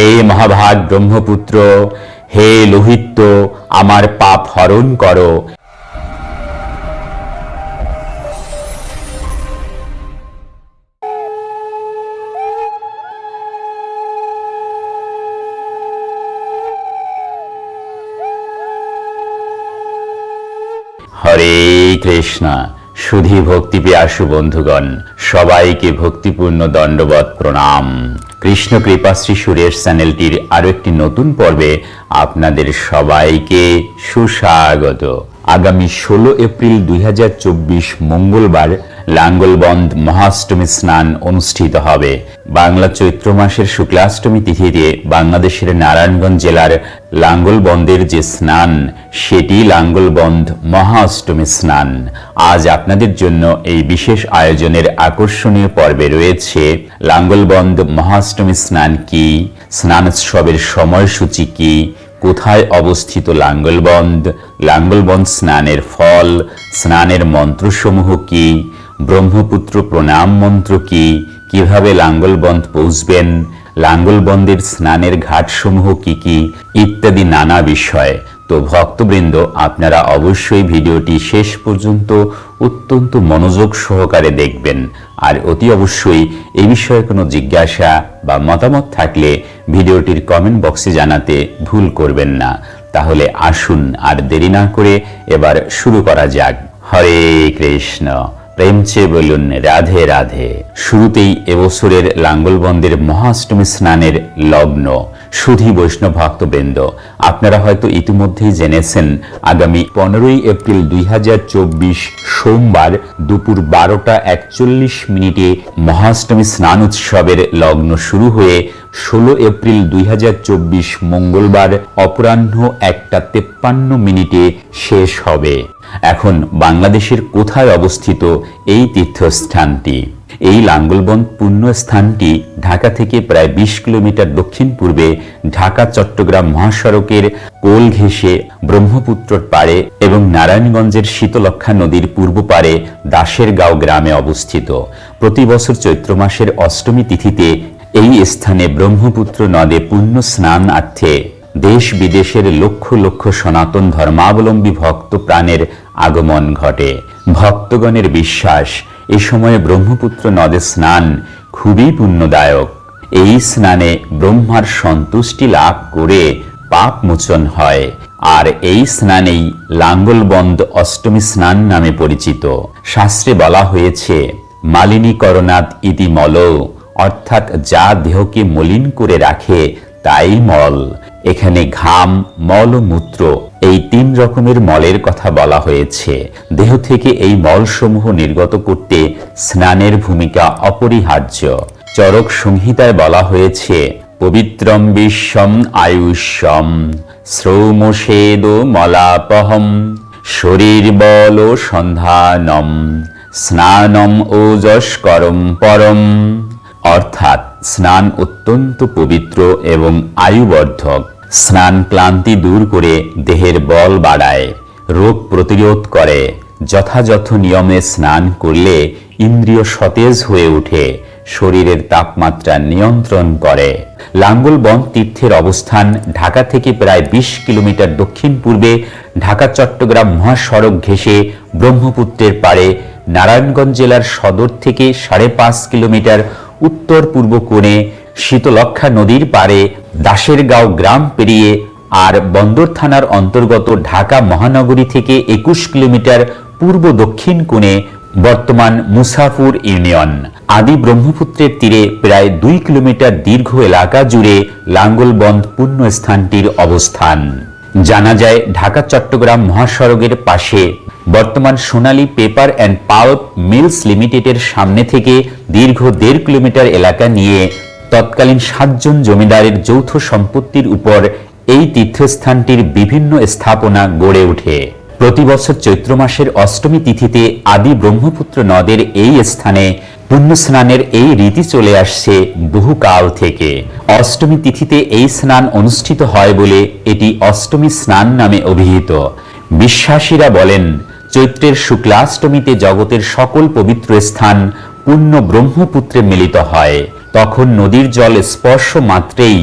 হে মহাভাগ ব্রহ্মপুত্র, হে লোহিত্য, আমার পাপ হরণ করো। হরে কৃষ্ণ সুধী ভক্তি পেয়াসু বন্ধুগণ, সবাইকে ভক্তিপূর্ণ দণ্ডবত প্রণাম। কৃষ্ণ কৃপাশ্রী সুরেশ চ্যানেলটির আরও একটি নতুন পর্বে আপনাদের সবাইকে সুস্বাগত। আগামী ষোলো এপ্রিল দুই হাজার চব্বিশ মঙ্গলবার লাঙ্গলবন্ধ মহাষ্টমী স্নান অনুষ্ঠিত হবে। বাংলা চৈত্র মাসের শুক্লাষ্টমী তিথিতে বাংলাদেশের নারায়ণগঞ্জ জেলার লাঙ্গলবন্ধের যে স্নান, সেটি লাঙ্গলবন্ধ মহাষ্টমী স্নান। আজ আপনাদের জন্য এই বিশেষ আয়োজনের আকর্ষণীয় পর্বে রয়েছে, লাঙ্গলবন্ধ মহাষ্টমী স্নান কি স্নানোৎসবের সময়সূচি কি কোথায় অবস্থিত লাঙ্গলবন্ধ লাঙ্গলবন্ধ স্নানের ফল, স্নানের মন্ত্রসমূহ কি? ব্রহ্মপুত্র প্রণাম মন্ত্র কি? কীভাবে লাঙ্গলবন্ধ পৌঁছবেন? লাঙ্গলবন্দের স্নানের ঘাটসমূহ কি কি? ইত্যাদি নানা বিষয়। তো ভক্তবৃন্দ, আপনারা অবশ্যই ভিডিওটি শেষ পর্যন্ত অত্যন্ত মনোযোগ সহকারে দেখবেন। আর অতি অবশ্যই এ বিষয়ে কোনো জিজ্ঞাসা বা মতামত থাকলে ভিডিওটির কমেন্ট বক্সে জানাতে ভুল করবেন না। তাহলে আসুন আর দেরি না করে এবার শুরু করা যাক। হরে কৃষ্ণ। প্রেম চেয়ে বলুন রাধে রাধে। শুরুতেই এবছরের লাঙ্গলবন্দের মহাষ্টমী স্নানের লগ্ন, সুধী বৈষ্ণব ভক্তবৃন্দ। আপনারা হয়তো ইতিমধ্যেই জেনেছেন, আগামী পনেরোই এপ্রিল দুই হাজার চব্বিশ সোমবার দুপুর বারোটা একচল্লিশ মিনিটে মহাষ্টমী স্নান উৎসবের লগ্ন শুরু হয়ে ষোলো এপ্রিল দুই হাজার চব্বিশ মঙ্গলবার, অপরাহ্ন একটা তেপ্পান্ন মিনিটে শেষ হবে। এখন বাংলাদেশের কোথায় অবস্থিত এই তীর্থস্থানটি? এই লাঙ্গলবন্দ পুণ্য স্থানটি ঢাকা থেকে প্রায় ২০ কিলোমিটার দক্ষিণ পূর্বে ঢাকা, চট্টগ্রাম মহাসড়কের কোল ঘেঁষে ব্রহ্মপুত্রর পাড়ে এবং নারায়ণগঞ্জের শীতলক্ষা নদীর পূর্ব পাড়ে দাসেরগাঁও গ্রামে অবস্থিত। প্রতি বছর চৈত্র মাসের অষ্টমী তিথিতে এই স্থানে ব্রহ্মপুত্র নদে পুণ্য স্নানার্থে দেশ বিদেশের লক্ষ লক্ষ সনাতন ধর্মাবলম্বী ভক্ত প্রাণের আগমন ঘটে। ভক্তগণের বিশ্বাস, এ সময়ে ব্রহ্মপুত্র নদে স্নান খুবই পুণ্যদায়ক। এই স্নানে ব্রহ্মার সন্তুষ্টি লাভ করে পাপ মোচন হয়। আর এই স্নানেই লাঙ্গলবন্ধ অষ্টমী স্নান নামে পরিচিত। শাস্ত্রে বলা হয়েছে মালিনী করণাদ ইতি মল। অর্থাৎ যা দেহকে মলিন করে রাখে, তাই মল। এখানে ঘাম, মল ও মূত্র, এই তিন রকমের মলের কথা বলা হয়েছে। দেহ থেকে এই মলসমূহ নির্গত করতে স্নানের ভূমিকা অপরিহার্য। চরক সংহিতায় বলা হয়েছে, পবিত্রম বিশ্বম আয়ুষ্যম শ্রৌমশেদ মলাপহম, শরীর বল সন্ধানম, স্নানম ওজস্করম পরম। অর্থাৎ স্নান অত্যন্ত পবিত্র এবং আয়ুবর্ধক। স্নান ক্লান্তি দূর করে দেহের বল বাড়ায়, রোগ প্রতিরোধ করে। যথাযথ নিয়মে স্নান করলে ইন্দ্রিয় সতেজ হয়ে ওঠে, শরীরের তাপমাত্রা নিয়ন্ত্রণ করে। লাঙ্গলবন তীর্থের অবস্থান ঢাকা থেকে প্রায় ২০ কিলোমিটার দক্ষিণ পূর্বে ঢাকা, চট্টগ্রাম মহাসড়ক ঘেঁষে ব্রহ্মপুত্রের পাড়ে নারায়ণগঞ্জ জেলার সদর থেকে সাড়ে পাঁচ কিলোমিটার উত্তর পূর্ব কোণে শীতলক্ষা নদীর পাড়ে দাসেরগাঁও গ্রাম পেরিয়ে আর বন্দর থানার অন্তর্গত ঢাকা মহানগরী থেকে একুশ কিলোমিটার পূর্ব দক্ষিণ কোণে বর্তমান মুসাফুর ইউনিয়ন। আদি ব্রহ্মপুত্রের তীরে প্রায় দুই কিলোমিটার দীর্ঘ এলাকা জুড়ে লাঙ্গলবন্ধ পূর্ণ স্থানটির অবস্থান। জানা যায় ঢাকা চট্টগ্রাম মহাসড়কের পাশে বর্তমান Sonali paper and pulp mills লিমিটেডের সামনে থেকে দীর্ঘ দেড় কিলোমিটার এলাকা নিয়ে তৎকালীন সাতজন জমিদারের যৌথ সম্পত্তির উপর এই তীর্থস্থানটির বিভিন্ন স্থাপনা গড়ে ওঠে। প্রতি বছর চৈত্র মাসের অষ্টমী তিথিতে আদি ব্রহ্মপুত্র নদের এই স্থানে পুণ্য স্নানের এই রীতি চলে আসছে বহুকাল থেকে। অষ্টমী তিথিতে এই স্নান অনুষ্ঠিত হয় বলে এটি অষ্টমী স্নান নামে অভিহিত। বিশ্বাসীরা বলেন চৈত্রের শুক্লাষ্টমীতে জগতের সকল পবিত্র স্থান পূর্ণ ব্রহ্মপুত্রে মিলিত হয়। তখন নদীর জল স্পর্শ মাত্রেই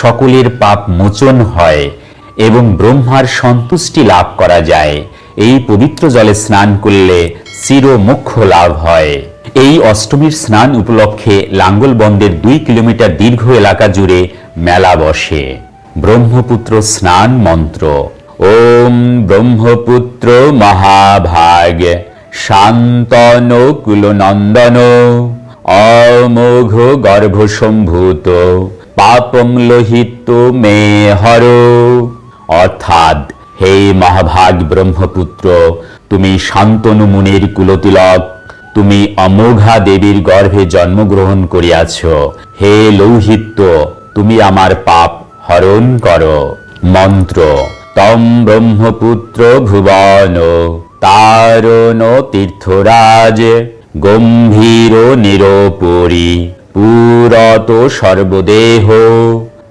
সকলের পাপ মোচন হয় এবং ব্রহ্মার সন্তুষ্টি লাভ করা যায়। এই পবিত্র জলে স্নান করলে চির মুখ্য লাভ হয়। এই অষ্টমীর স্নান উপলক্ষে লাঙ্গলবন্দের দুই কিলোমিটার দীর্ঘ এলাকা জুড়ে মেলা বসে। ব্রহ্মপুত্র স্নান মন্ত্র। ব্রহ্মপুত্র মহাভাগ শান্তন কুলনন্দন। অমোঘ গর্ভসম্ভূত, পাপং লোহিত মে হর। অর্থাৎ, হে মহাভাগ ব্রহ্মপুত্র, তুমি শান্তনু মুনির কুলতিলক, তুমি অমোঘা দেবীর গর্ভে জন্মগ্রহণ করিয়াছ। হে লৌহিত্য তুমি আমার পাপ হরণ করো। মন্ত্র তম ব্রহ্মপুত্র ভুবন তারণ তীর্থরাজ গম্ভীর নিরোপরি পুরত সর্বদেহ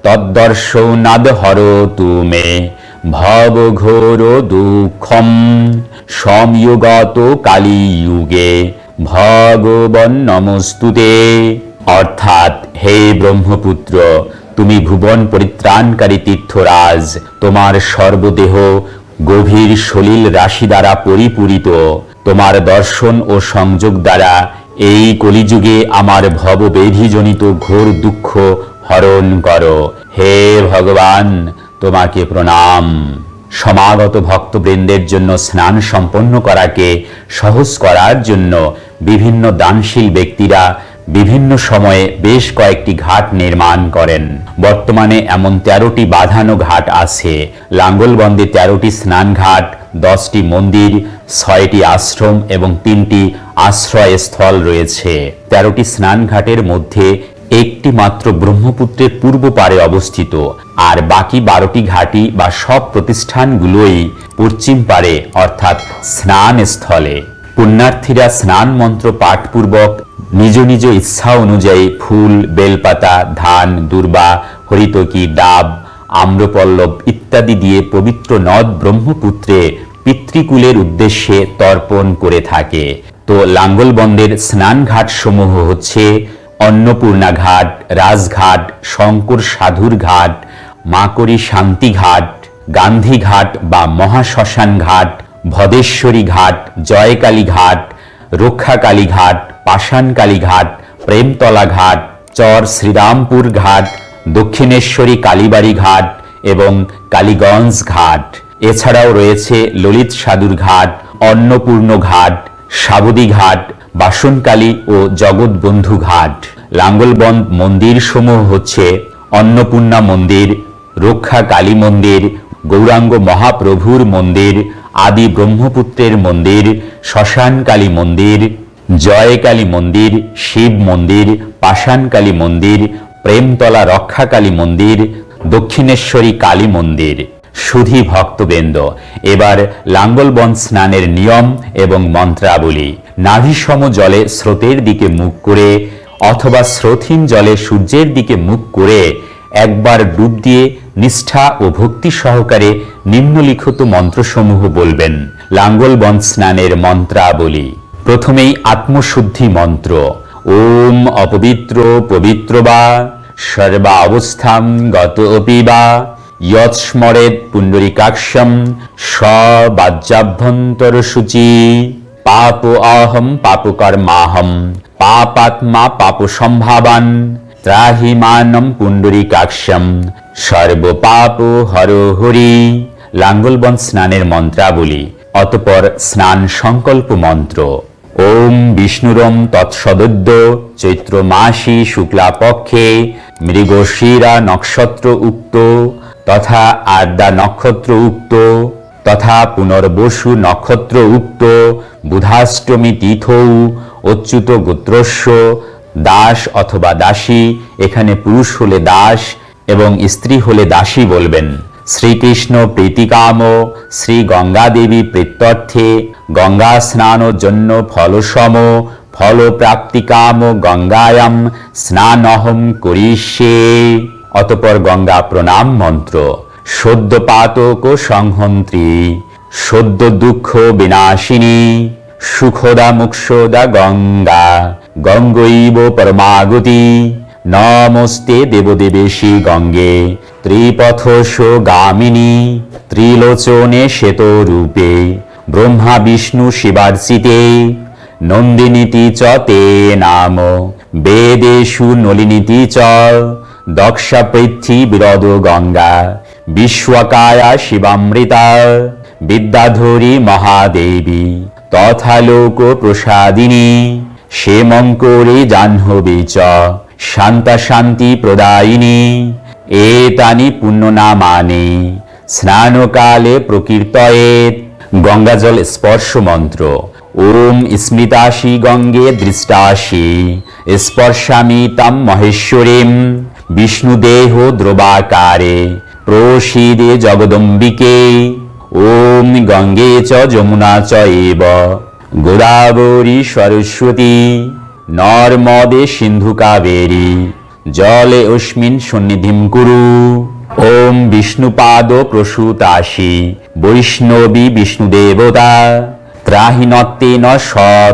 তদ্দর্শনাদ হর তুমে ভব ঘোর দুঃখম সংযুগত কালীযুগে ভগবন নমস্তুতে অর্থাৎ হে ব্রহ্মপুত্র তুমি ভুবন পরিত্রাণকারী তীর্থরাজ, তোমার সর্বদেহ গভীর সলিল রাশি দ্বারা পরিপূরিত। তোমার দর্শন ও সংযোগ দ্বারা এই কলিযুগে আমার ভববেধিজনিত ঘোর দুঃখ হরণ করো। হে ভগবান, তোমাকে প্রণাম। সমাগত ভক্তবৃন্দের জন্য স্নান সম্পন্ন করাকে সহজ করার জন্য বিভিন্ন দানশীল ব্যক্তিরা বিভিন্ন সময়ে বেশ কয়েকটি ঘাট নির্মাণ করেন। বর্তমানে এমন তেরোটি বাঁধানো ঘাট আছে। লাঙ্গলবন্দে তেরোটি স্নান ঘাট দশটি মন্দির, ছয়টি আশ্রম এবং তিনটি আশ্রয়স্থল রয়েছে। তেরোটি স্নান ঘাটের মধ্যে একটি মাত্র ব্রহ্মপুত্রের পূর্ব পারে অবস্থিত। আর বাকি বারোটি ঘাটি বা সব প্রতিষ্ঠানগুলোই পশ্চিম পারে, অর্থাৎ স্নান স্থলে পুণ্যার্থীরা স্নান মন্ত্র পাঠপূর্বক নিজ নিজ ইচ্ছা অনুযায়ী ফুল, বেলপাতা, ধান, দুর্বা, হরিতকি, ডাব, আম্রপল্লব ইত্যাদি দিয়ে পবিত্র নদ ব্রহ্মপুত্রে পিতৃকুলের উদ্দেশ্যে তর্পণ করে থাকে। তো লাঙ্গলবন্দের স্নানঘাট সমূহ হচ্ছে অন্নপূর্ণা ঘাট রাজঘাট, শঙ্কর সাধুর ঘাট, মাকড়ি শান্তি ঘাট, গান্ধী ঘাট বা মহাশ্মশান ঘাট, ভদেশ্বরী ঘাট, জয়কালী ঘাট রক্ষাকালী ঘাট পাষাণকালী ঘাট প্রেমতলা ঘাট চর শ্রীরামপুর ঘাট দক্ষিণেশ্বরী কালীবাড়ি ঘাট এবং কালীগঞ্জ ঘাট এছাড়াও রয়েছে ললিত সাধুর ঘাট অন্নপূর্ণ ঘাট সাবদী ঘাট বাসনকালী ও জগৎবন্ধু ঘাট লাঙ্গলবন্দ মন্দির সমূহ হচ্ছে অন্নপূর্ণা মন্দির রক্ষা কালী মন্দির, গৌরাঙ্গ মহাপ্রভুর মন্দির আদি ব্রহ্মপুত্রের মন্দির, শ্মশানকালী মন্দির, জয়কালী মন্দির, শিব মন্দির, পাষাণকালী মন্দির, প্রেমতলা রক্ষাকালী মন্দির, দক্ষিণেশ্বরী কালী মন্দির। সুধী ভক্তবৃন্দ, এবার লাঙ্গলবন স্নানের নিয়ম এবং মন্ত্রাবলী। নাভিসম জলে স্রোতের দিকে মুখ করে অথবা স্রোতহীন জলে সূর্যের দিকে মুখ করে একবার ডুব দিয়ে নিষ্ঠা ও ভক্তি সহকারে নিম্নলিখিত মন্ত্রসমূহ বলবেন। লাঙ্গলবন স্নানের মন্ত্রাবলী। প্রথমেই আত্মশুদ্ধি মন্ত্র। ওম অপবিত্র পবিত্র বা সর্বা অবস্থাম গত অপি বা ইয়ৎস্মরেত পুণ্ডরিকাক্ষম সবাজ্যাভ্যন্তর সূচি পাপ অহম পাপকর্মাহম। পাপাত্মা পাপ সম্ভাবান ত্রাহিমানম পুণ্ডরিকাক্ষম সর্বপাপ হর হরি লাঙ্গলবন স্নানের মন্ত্রাবলী, অতপর স্নান সংকল্প মন্ত্র। ওম বিষ্ণুরম তৎসদদ্য চৈত্র মাসি শুক্লা পক্ষে মৃগশিরা নক্ষত্র উক্ত, তথা আদ্যা নক্ষত্র উক্ত, তথা পুনর্বসু নক্ষত্র উক্ত, বুধাষ্টমী তীথৌ, অচ্যুত গোত্রস্য দাস অথবা দাসী, এখানে পুরুষ হলে দাস এবং স্ত্রী হলে দাসী বলবেন। শ্রীকৃষ্ণ প্রীতিকাম, শ্রী গঙ্গা দেবী প্রত্যর্থে গঙ্গা স্নান জন্য ফলসম ফল প্রাপ্তিকাম গঙ্গায়াম স্নানহম করিষ্যে। অতপর গঙ্গা প্রণাম মন্ত্র। সদ্য পাতক সংহন্ত্রী সদ্য দুঃখ বিনাশিনী সুখদা মুক্ষদা গঙ্গা। গঙ্গৈব পরমাগতি। নমস্তে দেবদেবেশী গঙ্গে ত্রিপথস গামিনী। ত্রিলোচনে শ্বেত রূপে। ব্রহ্মা বিষ্ণু শিবার্চিতে। নন্দিনীতি চ তে নাম। বেদেষু নলিনীতি চ। দক্ষা পৃথ্বী বিরদ গঙ্গা। বিশ্বকায়া শিবামৃতা। বিদ্যাধরী মহাদেবী। তথা লোক প্রসাদিনী শ্যামঙ্করে জাহ্নবী চ। শান্তা শান্তি প্রদায়িনী, এতানি পুণ্যনামানি, স্নানকালে প্রকীর্তয়েত। গঙ্গাজল স্পর্শ মন্ত্র ওম স্মৃতাসি গঙ্গে দৃষ্টাসি স্পর্শামি তম মহেশ্বরীম। বিষ্ণুদেহ দ্রবাকারে, প্রসীদে জগদম্বিকে। ওম গঙ্গে চ যমুনা চ এব। গোদাবরী সরস্বতী, নর্মদে সিন্ধু কাবেরী, জলে অস্মিন সন্নিধিম কুরু। ওম বিষ্ণুপাদ প্রসূতাসি, বৈষ্ণবী বিষ্ণু বিষ্ণুদেবতা ত্রাহিনত্তেন স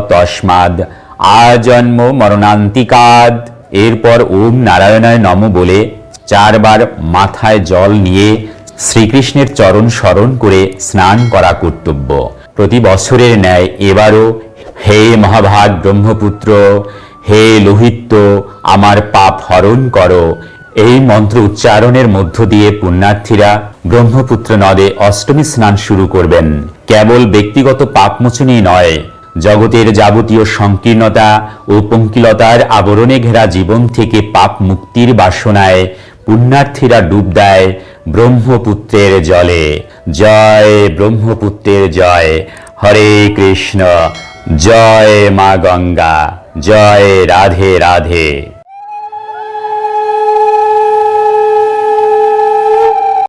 তস্মাদ আজন্ম মরণান্তিকাদ। এরপর ওম নারায়ণায় নম বলে চারবার মাথায় জল নিয়ে শ্রীকৃষ্ণের চরণ স্মরণ করে স্নান করা কর্তব্য। প্রতি বছরের ন্যায় এবারও হে মহাভাগ ব্রহ্মপুত্র, হে লোহিত্য আমার পাপ হরণ করো। এই মন্ত্র উচ্চারণের মধ্য দিয়ে পুণ্যার্থীরা ব্রহ্মপুত্র নদে অষ্টমী স্নান শুরু করবেন। কেবল ব্যক্তিগত পাপমোচনই নয়, জগতের যাবতীয় সংকীর্ণতা ও পঙ্কিলতার আবরণে ঘেরা জীবন থেকে পাপ মুক্তির বাসনায় পুণ্যার্থীরা ডুব দেয় ব্রহ্মপুত্রের জলে। জয় ব্রহ্মপুত্রের জয়। হরে কৃষ্ণ। জয় মা গঙ্গা। জয় রাধে রাধে।